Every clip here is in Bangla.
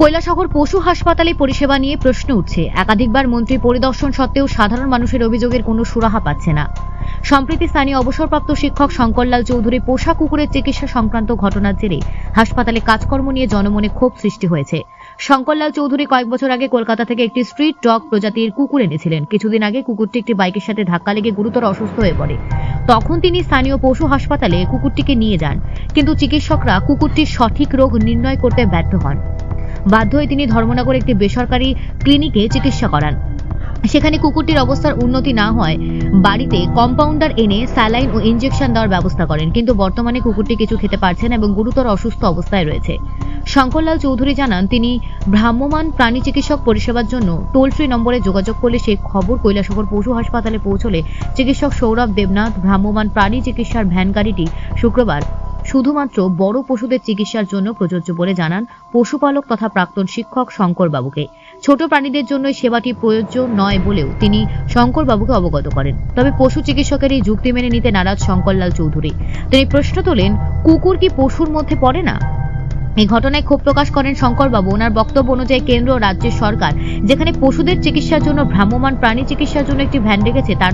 কৈলাসহর পশু হাসপাতালে পরিষেবা নিয়ে প্রশ্ন উঠছে। একাধিকবার মন্ত্রী পরিদর্শন সত্ত্বেও সাধারণ মানুষের অভিযোগের কোনো সুরাহা পাচ্ছে না। সম্প্রতি স্থানীয় অবসরপ্রাপ্ত শিক্ষক শঙ্করলাল চৌধুরী পোষা কুকুরের চিকিৎসা সংক্রান্ত ঘটনার জেরে হাসপাতালে কাজকর্ম নিয়ে জনমনে ক্ষোভ সৃষ্টি হয়েছে। শঙ্করলাল চৌধুরী কয়েক বছর আগে কলকাতা থেকে একটি স্ট্রিট ডগ প্রজাতির কুকুর এনেছিলেন। কিছুদিন আগে কুকুরটি একটি বাইকের সাথে ধাক্কা লেগে গুরুতর অসুস্থ হয়ে পড়ে। তখন তিনি স্থানীয় পশু হাসপাতালে কুকুরটিকে নিয়ে যান, কিন্তু চিকিৎসকরা কুকুরটির সঠিক রোগ নির্ণয় করতে ব্যর্থ হন। বাধ্য হয়ে তিনি ধর্মনগর একটি বেসরকারি ক্লিনিকে চিকিৎসা করান। সেখানে কুকুরটির অবস্থার উন্নতি না হয় বাড়িতে কম্পাউন্ডার এনে স্যালাইন ও ইনজেকশন দেওয়ার ব্যবস্থা করেন। কিন্তু বর্তমানে কুকুরটি কিছু খেতে পারছে না এবং গুরুতর অসুস্থ অবস্থায় রয়েছে। শঙ্করলাল চৌধুরী জানান, তিনি ভ্রাম্যমান প্রাণী চিকিৎসক পরিষেবার জন্য টোল ফ্রি নম্বরে যোগাযোগ করলে সেই খবর কৈলাসহর পশু হাসপাতালে পৌঁছলে চিকিৎসক সৌরভ দেবনাথ ভ্রাম্যমান প্রাণী চিকিৎসার ভ্যান গাড়িটি শুক্রবার শুধুমাত্র বড় পশুদের চিকিৎসার জন্য প্রযোজ্য বলে জানান পশুপালক তথা প্রাক্তন শিক্ষক শঙ্করবাবুকে। ছোট প্রাণীদের জন্য সেবাটি প্রযোজ্য নয় বলেও তিনি শঙ্করবাবুকে অবগত করেন। তবে পশু চিকিৎসকের এই যুক্তি মেনে নিতে নারাজ শঙ্করলাল চৌধুরী। তিনি প্রশ্ন তোলেন, কুকুর কি পশুর মধ্যে পড়ে না? এই ঘটনায় ক্ষোভ প্রকাশ করেন শঙ্করবাবু। ওনার বক্তব্য অনুযায়ী কেন্দ্র ও রাজ্যের সরকার যেখানে পশুদের চিকিৎসার জন্য ভ্রাম্যমাণ প্রাণী চিকিৎসার জন্য একটি ভ্যান রেখেছে, তার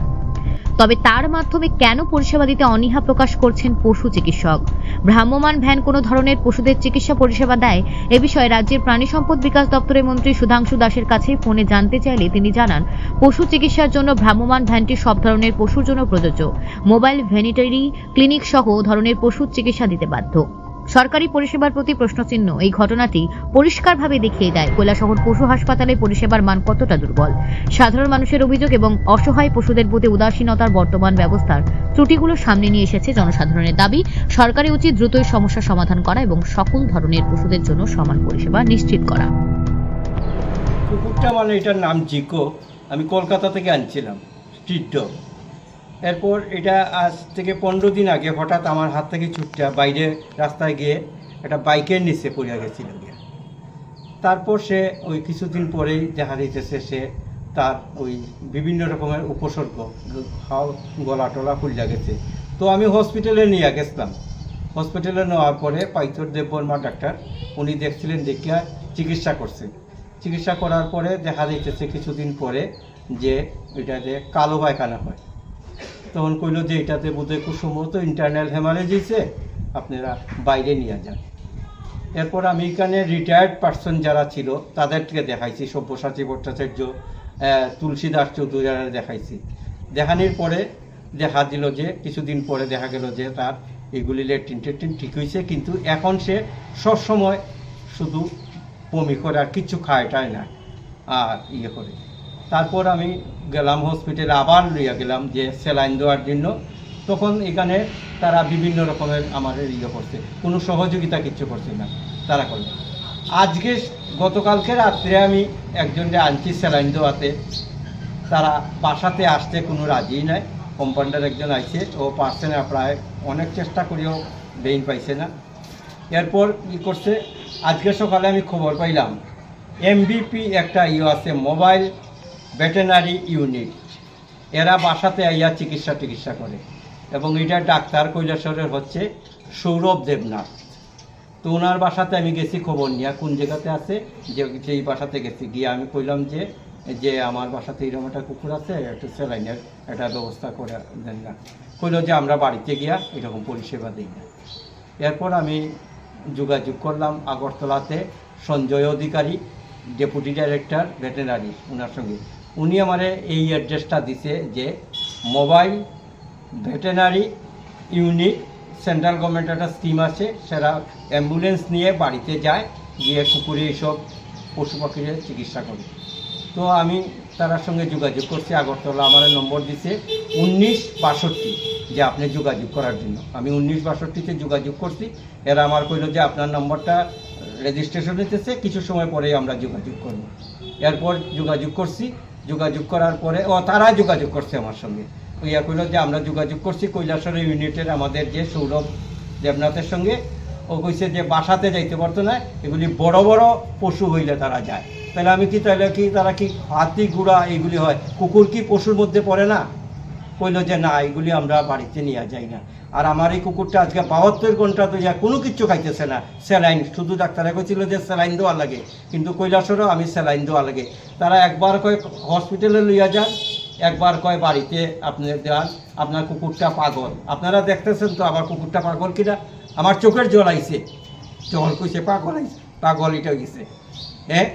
তবে তার মাধ্যমে কেন পরিষেবা দিতে অনীহা প্রকাশ করছেন পশু চিকিৎসক? ভ্রাম্যমান ভ্যান কোনো ধরনের পশুদের চিকিৎসা পরিষেবা দেয়? এ বিষয়ে রাজ্যের প্রাণী সম্পদ বিকাশ দপ্তরের মন্ত্রী সুধাংশু দাসের কাছে ফোনে জানতে চাইলে তিনি জানান, পশু চিকিৎসার জন্য ভ্রাম্যমান ভ্যানটি সব ধরনের পশুর জন্য প্রযোজ্য। মোবাইল ভেনিটারি ক্লিনিক সহ ধরনের পশুর চিকিৎসা দিতে বাধ্য। সরকারি পরিষেবার প্রতি প্রশ্নচিহ্ন। এই ঘটনাটি পরিষ্কারভাবে দেখিয়ে দেয় কৈলাসহর পশু হাসপাতালে পরিষেবার মান কতটা দুর্বল। সাধারণ মানুষের অভিযোগ এবং অসহায় পশুদের প্রতি উদাসীনতার বর্তমান ব্যবস্থার ত্রুটিগুলো সামনে নিয়ে এসেছে জনসাধারণের দাবি। সরকারি উচিত দ্রুতই সমস্যা সমাধান করা এবং সকল ধরনের পশুদের জন্য সমান পরিষেবা নিশ্চিত করা। কুকুরটা মানে এটার নাম জিকো। আমি কলকাতা থেকে আনছিলাম, স্ট্রিট ডগ। এরপর এটা আজ থেকে পনেরো দিন আগে হঠাৎ আমার হাত থেকে ছুটটা বাইরে রাস্তায় গিয়ে একটা বাইকের নিচে পড়ে গেছিল তারপর সে ওই কিছুদিন পরেই দেখা দিতেছে সে তার ওই বিভিন্ন রকমের উপসর্গ গলা টলা খুলে গেছে। তো আমি হসপিটালে নিয়ে গেছিলাম। হসপিটালে নেওয়ার পরে পাইথর দেববর্মা ডাক্তার, উনি দেখছিলেন দেখিয়া চিকিৎসা করছেন চিকিৎসা করার পরে দেখা যাইতেছে কিছুদিন পরে যে এটাতে কালো পায়খানা হয়। তখন কইলো যে এটাতে বোধহয় খুব সম্ভবত ইন্টারনাল হেমারেজ হয়েছে আপনারা বাইরে নিয়ে যান। এরপর আমি এখানে রিটায়ার্ড পার্সন যারা ছিল, তাদেরকে দেখাইছি, সব্যসাচী ভট্টাচার্য তুলসী দাস চৌধুরী দেখাইছি। দেখানোর পরে দেখা দিল যে, কিছুদিন পরে দেখা গেল যে, তার এগুলি লেট্রিন টেট্রিন ঠিক হয়েছে কিন্তু এখন সে সবসময় শুধু বমি করে আর কিচ্ছু খায় টায় না, আর ইয়ে করে। তারপর আমি গেলাম হসপিটালে আবার লইয়া গেলাম যে স্যালাইন দেওয়ার জন্য। তখন এখানে তারা বিভিন্ন রকমের আমাদের ইয়ে করছে। কোনো সহযোগিতা কিচ্ছু করছে না। তারা করল। আজকে গতকালকে রাত্রে আমি একজনকে আনছি স্যালাইন দেওয়াতে। তারা বাসাতে আসতে কোনো রাজিই নাই। কম্পাউন্ডার একজন আইছে, ও পারছে না প্রায়। অনেক চেষ্টা করেও বেইন পাইছে না। এরপর ই করছে? আজকে সকালে আমি খবর পাইলাম এমবিপি একটা ইয়ে আছে মোবাইল ভেটেনারি ইউনিট। এরা বাসাতে আইয়া চিকিৎসা টিকিৎসা করে। এবং এটা ডাক্তার কৈলাসরের হচ্ছে সৌরভ দেবনাথ। তো ওনার বাসাতে আমি গেছি খবর নিয়ে। কোন জায়গাতে আছে? যে যেই বাসাতে গেছি। গিয়ে আমি কইলাম যে যে আমার বাসাতে এরকম একটা কুকুর আছে, একটু স্যালাইনের একটা ব্যবস্থা করে দেন না। কইলো যে আমরা বাড়িতে গিয়া এরকম পরিষেবা দিই না। এরপর আমি যোগাযোগ করলাম আগরতলাতে Sanjay Adhikari, deputy director veterinary ওনার সঙ্গে। উনি আমারে এই অ্যাড্রেসটা দিছে যে mobile veterinary unit central government একটা স্কিম আছে সেটা অ্যাম্বুলেন্স নিয়ে বাড়িতে যায়, গিয়ে কুকুরে এইসব পশু পাখিদের চিকিৎসা করে। তো আমি তার সঙ্গে যোগাযোগ করছি, আগরতলা আমার নম্বর দিছে উনিশ বাষট্টি, যে আপনি যোগাযোগ করার জন্য। আমি উনিশ বাষট্টিতে যোগাযোগ করছি, এরা আমার কইল যে আপনার নম্বরটা রেজিস্ট্রেশন হইতেছে, কিছু সময় পরেই আমরা যোগাযোগ করব। এরপর যোগাযোগ করছি যোগাযোগ করার পরে, ও তারা যোগাযোগ করছে আমার সঙ্গে। ইয়া কইল যে, আমরা যোগাযোগ করছি কৈলাসরের ইউনিটের আমাদের যে সৌরভ দেবনাথের সঙ্গে। ও কইছে যে, বাসাতে যাইতে পারতো না, এগুলি বড় বড় পশু হইলে তারা যায়। তাহলে আমি কি, তাহলে কি, তারা কি হাতি গুড়া এগুলি হয়? কুকুর কি পশুর মধ্যে পড়ে না? কইলো যে না, এগুলি আমরা বাড়িতে নিয়ে যাই না। আর আমার এই কুকুরটা আজকে বাহাত্তর ঘণ্টা তো যা কোনো কিচ্ছু খাইতেছে না। স্যালাইন, শুধু ডাক্তারে কইছিল যে স্যালাইন দেওয়া লাগে। কিন্তু কৈলাসরও আমি স্যালাইন দেওয়া লাগে। তারা একবার কয় হসপিটালে লইয়া যান, একবার কয় বাড়িতে আপনি দেন আপনার কুকুরটা পাগল। আপনারা দেখতেছেন তো আমার কুকুরটা পাগল কিনা? আমার চোখের জল আইছে। জল কইছে, পাগল আইছে, পাগল এটা গেছে। হ্যাঁ?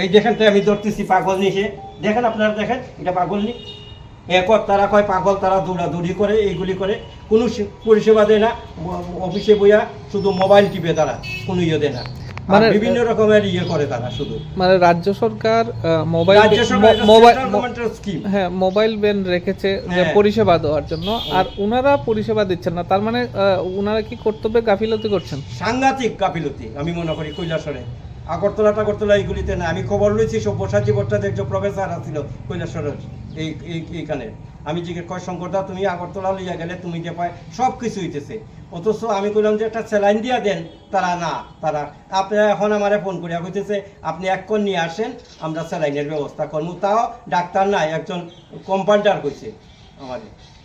এই দেখেন তো আমি ধরতেছি পাগল নিছে দেখেন আপনারা দেখেন, এটা পাগল নি? একর তারা কয় পাগল তারা দৌড়াদৌড়ি করে এইগুলি করে। কোনো পরিষেবা দেয় না। অফিসে বইয়া শুধু মোবাইল টিপে তারা কোনো ইয়ে দেয় না। মানে- বিভিন্ন রকমের ইয়ে করে তারা শুধু। মানে রাজ্য সরকার মোবাইল হ্যাঁ মোবাইল ব্যান রেখেছে হ্যাঁ। পরিষেবা দেওয়ার জন্য। আর ওনারা পরিষেবা দিচ্ছেন না। তার মানে ওনারা কি কর্তব্যে গাফিলতি করছেন? সাংঘাতিক গাফিলতি আমি মনে করি কৈলাসরে। আগরতলা টাগরতলা এইগুলিতে না আমি খবর লইছি সব্যসাচী ভট্টাচার্য প্রফেসর আছিল কৈলাসরের। এই, এই- এইখানে। আমি জিজ্ঞেস কয় শঙ্করদা তুমি আগরতলা লইয়া গেলে তুমি যে পায় সব কিছু হইতেছে। অথচ আমি কইলাম যে একটা স্যালাইন দিয়া দেন, তারা না, তারা, আপনি এখন আমারে ফোন করিয়া কইতেছে, আপনি এক্ষণ নিয়ে আসেন, আমরা স্যালাইনের ব্যবস্থা করব তাও ডাক্তার নাই, একজন কম্পাউন্ডার কইছে। আমাদের।